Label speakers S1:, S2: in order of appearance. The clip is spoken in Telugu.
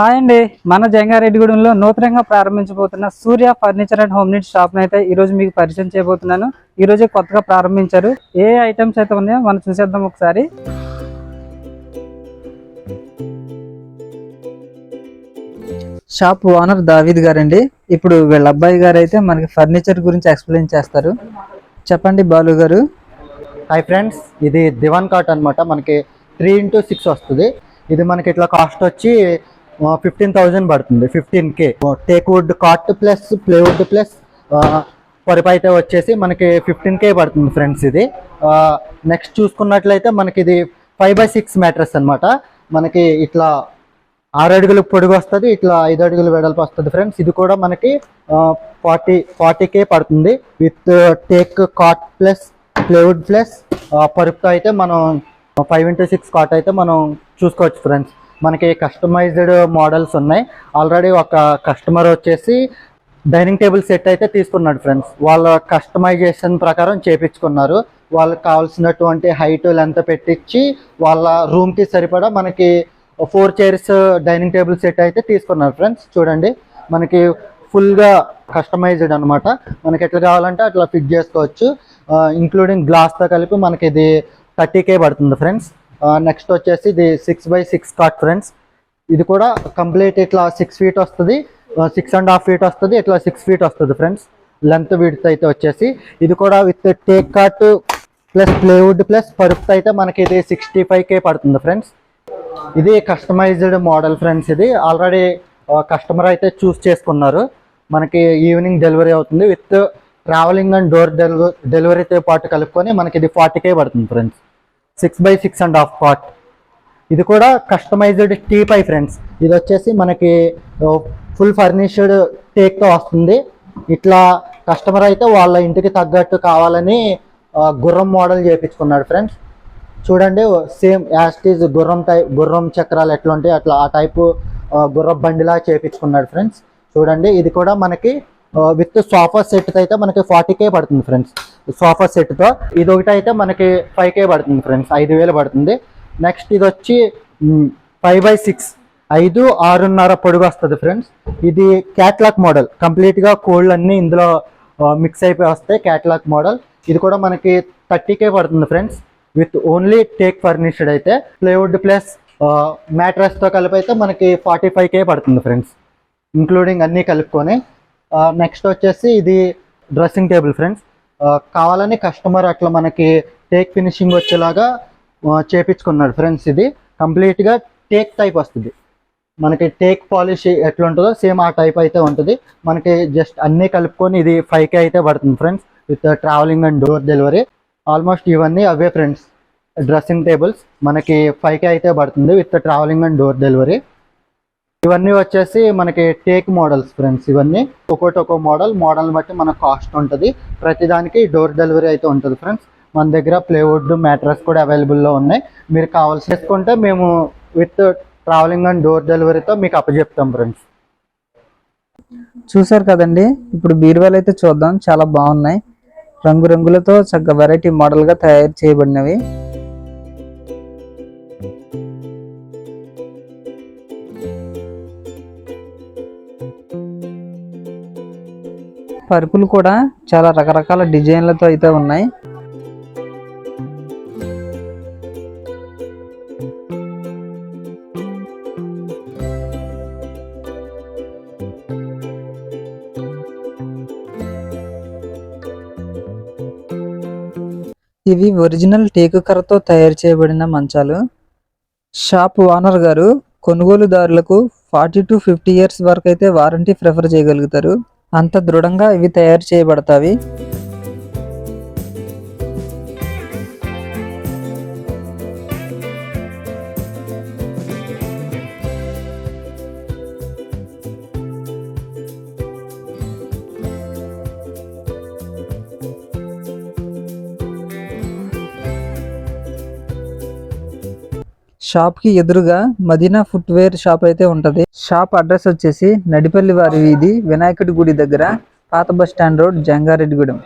S1: హాయ్ అండి. మన జంగారెడ్డిగూడెంలో నూతనంగా ప్రారంభించబోతున్న Surya furniture and home need shop అయితే ఈ రోజు మీకు పరిచయం చేయబోతున్నాను. ఈ రోజే కొత్తగా ప్రారంభించారు. ఏ ఐటమ్స్ అయితే ఉన్నాయో మనం చూసేద్దాం ఒకసారి. షాప్ ఓనర్ దావీద్ గారండి. ఇప్పుడు వీళ్ళ అబ్బాయి గారు అయితే మనకి ఫర్నిచర్ గురించి ఎక్స్ప్లెయిన్ చేస్తారు. చెప్పండి బాలు గారు.
S2: హాయ్ ఫ్రెండ్స్ ఇది దివాన్ కాట్ అన్నమాట. మనకి త్రీ ఇంటూ సిక్స్ వస్తుంది. ఇది మనకి ఇట్లా కాస్ట్ వచ్చి ఫిఫ్టీన్ థౌజండ్ పడుతుంది fifteen K teak wood cot plus plywood plus పరిపు అయితే వచ్చేసి మనకి ఫిఫ్టీన్ కే పడుతుంది ఫ్రెండ్స్ ఇది. నెక్స్ట్ చూసుకున్నట్లయితే మనకి ఇది ఫైవ్ బై సిక్స్ మ్యాట్రస్ అనమాట మనకి ఇట్లా ఆరు అడుగులు పొడుగు వస్తుంది ఇట్లా ఐదు అడుగులు వెడల్పు వస్తుంది ఫ్రెండ్స్. ఇది కూడా మనకి ఫార్టీ ఫార్టీ కే పడుతుంది. With teak cot plus plywood plus పరుపుతో అయితే మనం ఫైవ్ ఇంటూ సిక్స్ కాట్ అయితే మనం చూసుకోవచ్చు ఫ్రెండ్స్. మనకి కస్టమైజ్డ్ మోడల్స్ ఉన్నాయి. ఆల్రెడీ ఒక కస్టమర్ వచ్చేసి డైనింగ్ టేబుల్ సెట్ అయితే తీసుకున్నాడు ఫ్రెండ్స్ వాళ్ళ కస్టమైజేషన్ ప్రకారం చేపించుకున్నారు. వాళ్ళకి కావాల్సినటువంటి హైట్ లెంత్ పెట్టించి వాళ్ళ రూమ్కి సరిపడా మనకి four chairs dining table set అయితే తీసుకున్నారు ఫ్రెండ్స్ చూడండి. మనకి ఫుల్గా కస్టమైజ్డ్ అనమాట మనకి ఎట్లా కావాలంటే అట్లా ఫిట్ చేసుకోవచ్చు. ఇంక్లూడింగ్ గ్లాస్తో కలిపి మనకి ఇది థర్టీ కే పడుతుంది ఫ్రెండ్స్ నెక్స్ట్ వచ్చేసి ఇది six by six cot friends ఇది కూడా కంప్లీట్ ఇట్లా సిక్స్ ఫీట్ వస్తుంది. సిక్స్ అండ్ హాఫ్ ఫీట్ వస్తుంది. ఇట్లా సిక్స్ ఫీట్ వస్తుంది ఫ్రెండ్స్ లెంత్ విడ్త్ అయితే వచ్చేసి. ఇది కూడా with teak cot plus plywood plus పరుపు అయితే మనకి ఇది సిక్స్టీ ఫైవ్కే పడుతుంది ఫ్రెండ్స్ ఇది కస్టమైజ్డ్ మోడల్ ఫ్రెండ్స్ ఇది. ఆల్రెడీ కస్టమర్ అయితే చూస్ చేసుకున్నారు. మనకి ఈవినింగ్ డెలివరీ అవుతుంది. విత్ ట్రావెలింగ్ అండ్ డోర్ డెలివరీతో పాటు కలుపుకొని మనకి ఇది ఫార్టీకే పడుతుంది friends six by six and half part. ఇది కూడా కస్టమైజ్డ్ టీ పై ఫ్రెండ్స్ ఇది వచ్చేసి మనకి ఫుల్ ఫర్నిష్డ్ టేక్తో వస్తుంది. ఇట్లా కస్టమర్ అయితే వాళ్ళ ఇంటికి తగ్గట్టు కావాలని గుర్రం మోడల్ చేయించుకున్నాడు ఫ్రెండ్స్ చూడండి సేమ్ యాస్టీజ్ గుర్రం టైప్ గుర్రం చక్రాలు ఎట్లా ఉంటాయి అట్లా ఆ టైపు గుర్రం బండిలా చేయించుకున్నాడు ఫ్రెండ్స్ చూడండి ఇది కూడా మనకి విత్ సోఫా సెట్ అయితే మనకి ఫార్టీ కే పడుతుంది ఫ్రెండ్స్ సోఫా సెట్తో. ఇది ఒకటి అయితే మనకి ఫైవ్ కే పడుతుంది ఫ్రెండ్స్ ఐదు వేలు పడుతుంది. నెక్స్ట్ ఇది వచ్చి ఫైవ్ బై సిక్స్ ఐదు ఆరున్నర పొడుగు వస్తుంది ఫ్రెండ్స్. ఇది క్యాట్లాక్ మోడల్. కంప్లీట్గా కోళ్ళు అన్నీ ఇందులో మిక్స్ అయిపోయి వస్తాయి క్యాట్లాక్ మోడల్. ఇది కూడా మనకి థర్టీ కే పడుతుంది friends. With only teak furnished అయితే. ప్లేవుడ్ ప్లస్ మ్యాట్రస్తో కలిపి అయితే మనకి ఫార్టీ ఫైవ్ కే పడుతుంది ఫ్రెండ్స్. ఇంక్లూడింగ్ అన్నీ కలుపుకొని. నెక్స్ట్ వచ్చేసి ఇది డ్రెస్సింగ్ టేబుల్ ఫ్రెండ్స్. కావాలని కస్టమర్ అట్లా మనకి టేక్ ఫినిషింగ్ వచ్చేలాగా చేపించుకున్నాడు ఫ్రెండ్స్ ఇది. కంప్లీట్గా టేక్ టైప్ వస్తుంది. మనకి టేక్ పాలిష్ ఎట్లా ఉంటుందో సేమ్ ఆ టైప్ అయితే ఉంటుంది. మనకి జస్ట్ అన్నీ కలుపుకొని ఇది ఫైవ్ కే అయితే పడుతుంది friends. With travelling and door delivery almost ఇవన్నీ అవే ఫ్రెండ్స్. డ్రెస్సింగ్ టేబుల్స్ మనకి ఫైవ్ కే అయితే పడుతుంది with travelling and door delivery ఇవన్నీ వచ్చేసి మనకి టేక్ మోడల్స్ ఫ్రెండ్స్ ఇవన్నీ. ఒక్కోటి ఒక్కో మోడల్ మోడల్ బట్టి మన కాస్ట్ ఉంటుంది. ప్రతిదానికి డోర్ డెలివరీ అయితే ఉంటుంది ఫ్రెండ్స్. మన దగ్గర ప్లేవుడ్ మ్యాట్రస్ కూడా అవైలబుల్లో ఉన్నాయి. మీరు కావాల్సి చేసుకుంటే మేము విత్ ట్రావెలింగ్ అండ్ డోర్ డెలివరీతో మీకు అప్పచెప్తాం ఫ్రెండ్స్.
S1: చూసారు కదండి? ఇప్పుడు బీరువాలు అయితే చూద్దాం. చాలా బాగున్నాయి. రంగురంగులతో చక్కగా వెరైటీ మోడల్గా తయారు చేయబడినవి. పరుపులు కూడా చాలా రకరకాల డిజైన్లతో అయితే ఉన్నాయి. ఇవి ఒరిజినల్ టేకు కర్రతో తయారు చేయబడిన మంచాలు. షాప్ ఓనర్ గారు కొనుగోలుదారులకు ఫార్టీ టు ఫిఫ్టీ ఇయర్స్ వరకు అయితే వారంటీ ప్రిఫర్ చేయగలుగుతారు. అంత దృఢంగా ఇవి తయారు చేయబడతాయి షాప్కి ఎదురుగా మదీనా ఫుట్వేర్ షాప్ అయితే ఉంటది. షాప్ అడ్రస్ వచ్చేసి నడిపల్లి వారి వీధి వినాయకుడి గుడి దగ్గర పాత బస్ స్టాండ్ రోడ్ జంగారెడ్డిగూడెం.